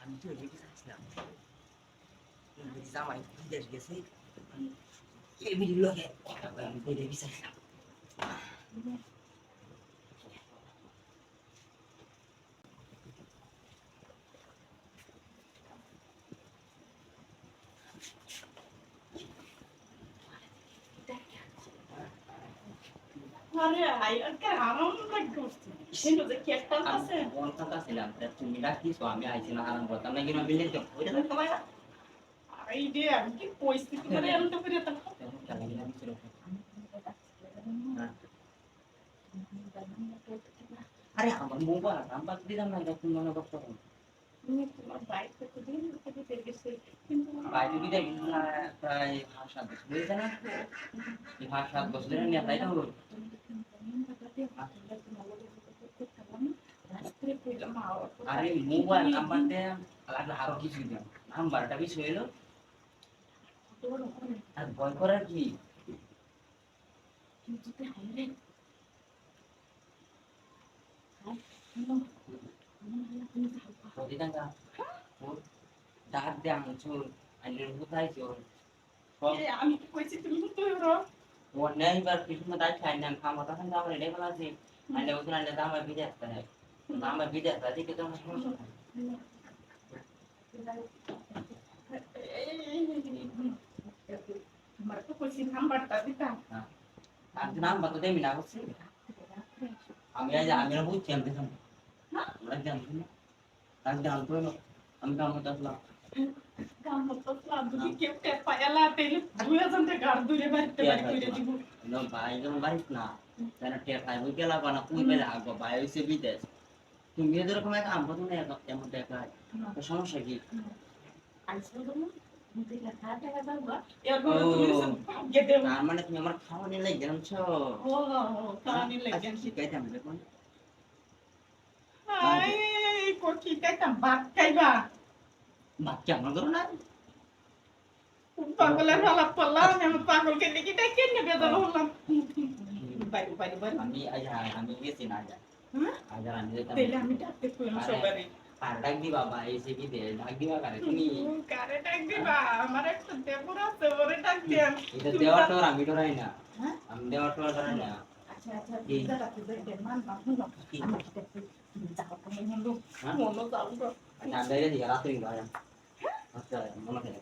আমি তো রেগে যাচ্ছিলাম জামাই বিদেশ গেছে এমনি লগে রেগে যাচ্ছিলাম আরে আই, আজকে আনন্দ করছি কিন্তু যে কেকটা আছে কথা ছিলাম তুমি ডাকিছো আমি আইছি না তো তো তোমায় এই রে আমি কি পরিস্থিতি করে এমন করে তো গেলাম ছিল আরে আমার মোবাইল নাম্বার দিলাম না এটা তুমি মনে করতে তুমি তোমার বাইক থেকে প্রায় সাত বছর হয়েছে না এই বছরের নিয়ে তাই না আরে মোবাইল নাম্বার দিয়ে লাগলে আরও কিছু দিলাম নাম্বারটা বেশি হইল আর ভয় করার কি ডাক দে কোথায় চোর আমি কি কইছি তুমি তো ওর নেই বার কিছু দাই খাই না খামা তখন আমার আছে আইনে ওখানে আর বিদে আসতে হয় দাম আর বিদে আসতে দিকে তো আমার সমস্যা নাই। তোমার তো কইছি নাম্বারটা দিতাম আর নাম বাতো দেমি না করছি আমি আজ আমি না বুঝছি আমি দেখলাম আমরা জানছি না তার জানতো না আমি কাম করতে আসলাম কাম তো ক্লাব যদি কেউ টেপ পায়ালা তেলে দুই হাজার টাকা আর দুই বাড়িতে বাড়ি করে দিব No, ভাই যখন বাড়িস না তারা টের পাই বই গেলা বানা কুই পেলে আগো ভাই হইছে বিদেশ তুমি এরকম এক আম বতো না এমন তো সমস্যা কি? তার মানে তুমি আমার খাওয়া নিয়ে লাগে শিখাইতাম দেখুন। ভাত আমার না? পাগলের পড়লাম আমি পাগলকে দেখি ডাকে নেবে হলাম? বাইরে বাইরে বাইরে আমি আমি গেছি না আর আমি ডাকতে সবারই। আর ডাক দি বাবা এসে বিদেশ ডাক দিবা কারে তুমি? কারে ডাক দিবা? আমার একটা দেবর আছে ওরে ডাক দিয়াম এটা দেওয়ার তো আমি ডরাই না। হ্যাঁ? আমি দেওয়ার তো ডরাই না। আচ্ছা আচ্ছা দিদা মান আমি যাও তুমি হ্যাঁ? মনো যাও আচ্ছা মনে থাকে